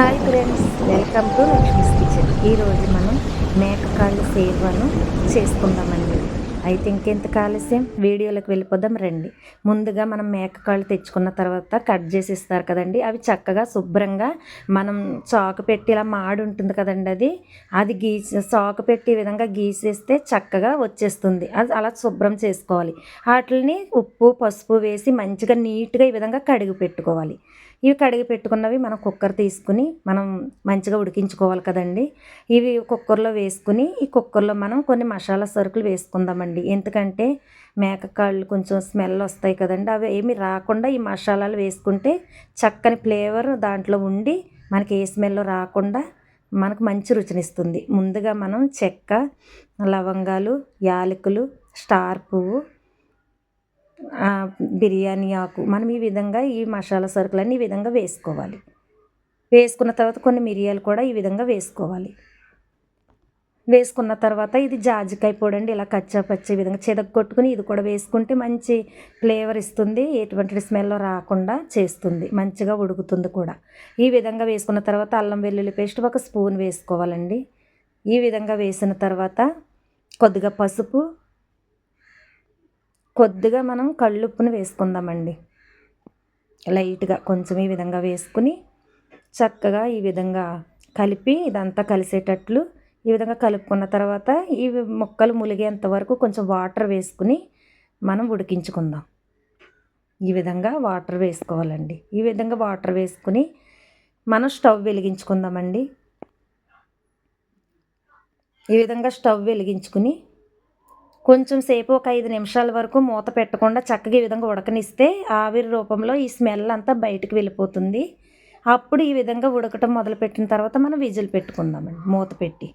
Hi friends welcome to Lakshmi's kitchen ఈరోజు మనం మేకకాళ్ళు సేవను చేసుకుందామండి. అయితే ఇంకెంత ఆలస్యం వీడియోలోకి వెళ్ళిపోదాం రండి. ముందుగా మనం మేకకాళ్ళు తెచ్చుకున్న తర్వాత కట్ చేసి ఇస్తారు కదండి. అవి చక్కగా శుభ్రంగా మనం చాకు పెట్టి ఇలా మాడి ఉంటుంది కదండి అది. అది గీసి చాకు పెట్టి విధంగా గీసేస్తే చక్కగా వచ్చేస్తుంది. అది అలా శుభ్రం చేసుకోవాలి. వాటిని ఉప్పు పసుపు వేసి మంచిగా నీట్గా ఈ విధంగా కడిగి పెట్టుకోవాలి. ఇవి కడిగి పెట్టుకున్నవి మనం కుక్కర్ తీసుకుని మనం మంచిగా ఉడికించుకోవాలి కదండి. ఇవి కుక్కర్లో వేసుకుని ఈ కుక్కర్లో మనం కొన్ని మసాలా సరుకులు వేసుకుందామండి. ఎందుకంటే మేకకాళ్ళు కొంచెం స్మెల్ వస్తాయి కదండి. అవి ఏమి రాకుండా ఈ మసాలాలు వేసుకుంటే చక్కని ఫ్లేవర్ దాంట్లో ఉండి మనకి ఏ స్మెల్ రాకుండా మనకు మంచి రుచినిస్తుంది. ముందుగా మనం చెక్క లవంగాలు యాలకులు స్టార్ పువ్వు బిర్యానీ ఆకు. మనం ఈ విధంగా ఈ మసాలా సరుకులన్నీ ఈ విధంగా వేసుకోవాలి. వేసుకున్న తర్వాత కొన్ని మిరియాలు కూడా ఈ విధంగా వేసుకోవాలి. వేసుకున్న తర్వాత ఇది జాజికాయ పొడి అండి ఇలా కచ్చా పచ్చి విధంగా చెదగొట్టుకుని ఇది కూడా వేసుకుంటే మంచి ఫ్లేవర్ ఇస్తుంది ఎటువంటి స్మెల్ రాకుండా చేస్తుంది మంచిగా ఉడుకుతుంది కూడా. ఈ విధంగా వేసుకున్న తర్వాత అల్లం వెల్లుల్లి పేస్ట్ ఒక స్పూన్ వేసుకోవాలండి. ఈ విధంగా వేసిన తర్వాత కొద్దిగా పసుపు కొద్దిగా మనం కళ్ళుప్పును వేసుకుందామండి. లైట్గా కొంచెం ఈ విధంగా వేసుకుని చక్కగా ఈ విధంగా కలిపి ఇదంతా కలిసేటట్లు ఈ విధంగా కలుపుకున్న తర్వాత ఈ ముక్కలు ములిగేంత వరకు కొంచెం వాటర్ వేసుకుని మనం ఉడికించుకుందాం. ఈ విధంగా వాటర్ వేసుకోవాలండి. ఈ విధంగా వాటర్ వేసుకుని మనం స్టవ్ వెలిగించుకుందామండి. ఈ విధంగా స్టవ్ వెలిగించుకుని కొంచెం సేపు ఒక ఐదు నిమిషాల వరకు మూత పెట్టకుండా చక్కగా ఈ విధంగా ఉడకనిస్తే ఆవిరి రూపంలో ఈ స్మెల్ అంతా బయటకు వెళ్ళిపోతుంది. అప్పుడు ఈ విధంగా ఉడకటం మొదలుపెట్టిన తర్వాత మనం విజిల్ పెట్టుకుందామండి మూత పెట్టి.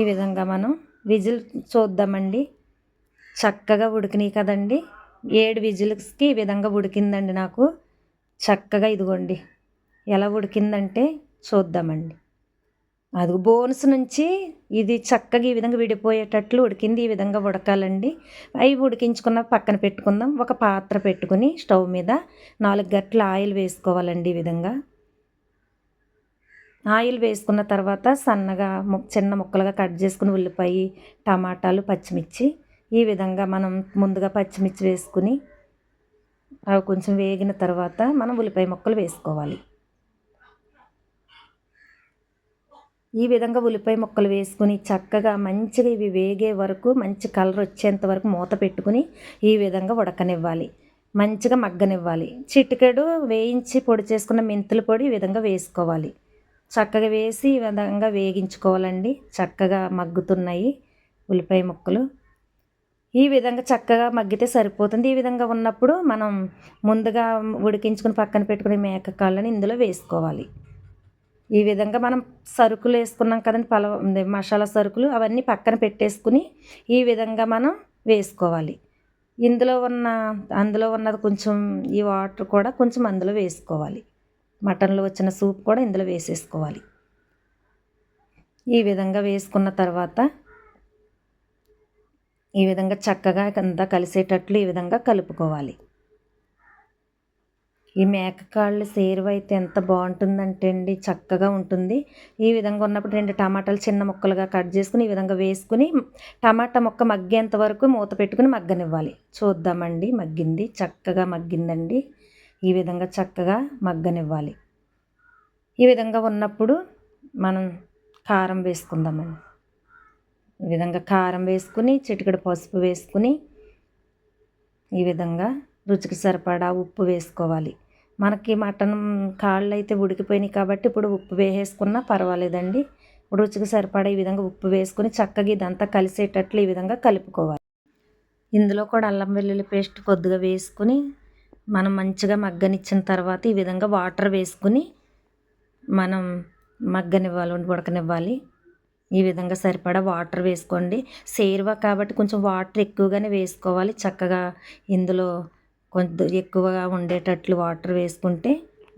ఈ విధంగా మనం విజిల్ చూద్దామండి. చక్కగా ఉడికినాయి కదండి. ఏడు విజిల్స్కి ఈ విధంగా ఉడికిందండి నాకు. చక్కగా ఇదిగోండి ఎలా ఉడికిందంటే చూద్దామండి. అది బోన్స్ నుంచి ఇది చక్కగా ఈ విధంగా విడిపోయేటట్లు ఉడికింది. ఈ విధంగా ఉడకాలండి. అవి ఉడికించుకున్న పక్కన పెట్టుకుందాం. ఒక పాత్ర పెట్టుకుని స్టవ్ మీద నాలుగు గట్ల ఆయిల్ వేసుకోవాలండి ఈ విధంగా. ఆయిల్ వేసుకున్న తర్వాత సన్నగా ము- చిన్న ముక్కలుగా కట్ చేసుకుని ఉల్లిపాయ టమాటాలు పచ్చిమిర్చి ఈ విధంగా మనం ముందుగా పచ్చిమిర్చి వేసుకుని అవి కొంచెం వేగిన తర్వాత మనం ఉల్లిపాయ ముక్కలు వేసుకోవాలి. ఈ విధంగా ఉల్లిపాయ ముక్కలు వేసుకుని చక్కగా మంచిగా ఇవి వేగే వరకు మంచి కలర్ వచ్చేంత వరకు మూత పెట్టుకుని ఈ విధంగా ఉడకనివ్వాలి. మంచిగా మగ్గనివ్వాలి. చిటికెడు వేయించి పొడి చేసుకున్న మెంతుల పొడి ఈ విధంగా వేసుకోవాలి. చక్కగా వేసి ఈ విధంగా వేగించుకోవాలండి. చక్కగా మగ్గుతున్నాయి ఉల్లిపాయ ముక్కలు. ఈ విధంగా చక్కగా మగ్గితే సరిపోతుంది. ఈ విధంగా ఉన్నప్పుడు మనం ముందుగా ఉడికించుకుని పక్కన పెట్టుకునే మేక కాళ్ళని ఇందులో వేసుకోవాలి. ఈ విధంగా మనం సరుకులు వేసుకున్నాం కదండి పల మసాలా సరుకులు అవన్నీ పక్కన పెట్టేసుకుని ఈ విధంగా మనం వేసుకోవాలి. ఇందులో ఉన్న అందులో ఉన్నది కొంచెం ఈ వాటర్ కూడా కొంచెం అందులో వేసుకోవాలి. మటన్లో వచ్చిన సూప్ కూడా ఇందులో వేసేసుకోవాలి. ఈ విధంగా వేసుకున్న తర్వాత ఈ విధంగా చక్కగా అంతా కలిసేటట్లు ఈ విధంగా కలుపుకోవాలి. ఈ మేకకాళ్ళు సేరువ అయితే ఎంత బాగుంటుందంటే అండి. చక్కగా ఉంటుంది. ఈ విధంగా ఉన్నప్పుడు రెండు టమాటాలు చిన్న ముక్కలుగా కట్ చేసుకుని ఈ విధంగా వేసుకుని టమాటా ముక్క మగ్గేంత వరకు మూత పెట్టుకుని మగ్గనివ్వాలి. చూద్దామండి. మగ్గింది. చక్కగా మగ్గిందండి. ఈ విధంగా చక్కగా మగ్గనివ్వాలి. ఈ విధంగా ఉన్నప్పుడు మనం కారం వేసుకుందామండి. ఈ విధంగా కారం వేసుకుని చిటికెడు పసుపు వేసుకుని ఈ విధంగా రుచికి సరిపడా ఉప్పు వేసుకోవాలి. మనకి మటన్ కాళ్ళు అయితే ఉడికిపోయినాయి కాబట్టి ఇప్పుడు ఉప్పు వేసేసుకున్నా పర్వాలేదండి. రుచికి సరిపడా ఈ విధంగా ఉప్పు వేసుకుని చక్కగా ఇదంతా కలిసేటట్లు ఈ విధంగా కలుపుకోవాలి. ఇందులో కూడా అల్లం వెల్లుల్లి పేస్ట్ కొద్దిగా వేసుకుని మనం మంచిగా మగ్గనిచ్చిన తర్వాత ఈ విధంగా వాటర్ వేసుకుని మనం మగ్గనివ్వాలి ఉడకనివ్వాలి. ఈ విధంగా సరిపడా వాటర్ వేసుకోండి. సేరువా కాబట్టి కొంచెం వాటర్ ఎక్కువగానే వేసుకోవాలి. చక్కగా ఇందులో కొంత ఎక్కువగా ఉండేటట్లు వాటర్ వేసుకుంటే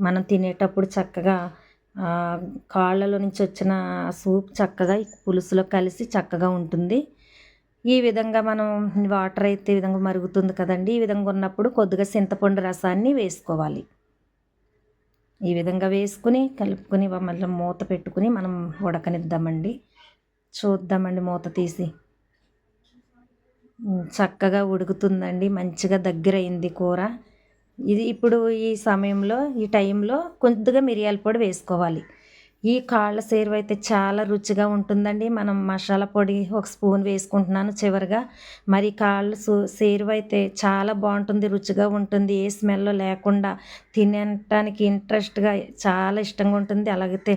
మనం తినేటప్పుడు చక్కగా కాళ్ళలో నుంచి వచ్చిన సూప్ చక్కగా పులుసులో కలిసి చక్కగా ఉంటుంది. ఈ విధంగా మనం వాటర్ అయితే ఈ విధంగా మరుగుతుంది కదండి. ఈ విధంగా ఉన్నప్పుడు కొద్దిగా చింతపండు రసాన్ని వేసుకోవాలి. ఈ విధంగా వేసుకుని కలుపుకొని మళ్ళీ మూత పెట్టుకుని మనం ఉడకనిద్దామండి. చూద్దామండి మూత తీసి. చక్కగా ఉడుకుతుందండి మంచిగా దగ్గర అయింది కూర. ఇది ఇప్పుడు ఈ సమయంలో ఈ టైంలో కొద్దిగా మిరియాల పొడి వేసుకోవాలి. ఈ కాళ్ళ సేరువ అయితే చాలా రుచిగా ఉంటుందండి. మనం మసాలా పొడి ఒక స్పూన్ వేసుకుంటున్నాను చివరిగా. మరి కాళ్ళ సు సేరువ అయితే చాలా బాగుంటుంది రుచిగా ఉంటుంది. ఏ స్మెల్ లేకుండా తినటానికి ఇంట్రెస్ట్గా చాలా ఇష్టంగా ఉంటుంది. అలాగైతే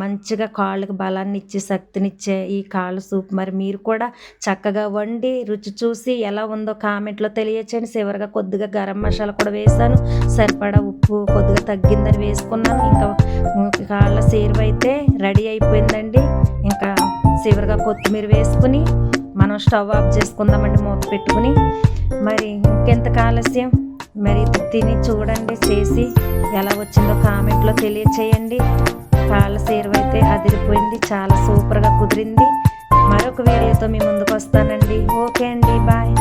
మంచిగా కాళ్ళకి బలాన్ని ఇచ్చే శక్తినిచ్చే ఈ కాళ్ళ సూప్. మరి మీరు కూడా చక్కగా వండి రుచి చూసి ఎలా ఉందో కామెంట్లో తెలియచేయండి. చివరిగా కొద్దిగా గరం మసాలా కూడా వేసాను సరిపడా ఉప్పు కొద్దిగా తగ్గిందని వేసుకున్నాను. ఇంకా కాళ్ళ సేరువ అయితే రెడీ అయిపోయిందండి. ఇంకా చివరిగా కొత్తిమీర వేసుకుని మనం స్టవ్ ఆఫ్ చేసుకుందామండి మూత పెట్టుకుని. మరి ఇంకెంత ఆలస్యం? మరి తిని చూడండి చేసి ఎలా వచ్చిందో కామెంట్లో తెలియచేయండి. కాళ్ళ సేరువ అయితే అదిరిపోయింది. చాలా సూపర్గా కుదిరింది. మరొక వీడియోతో మీ ముందుకు వస్తానండి. ఓకే అండి. బాయ్.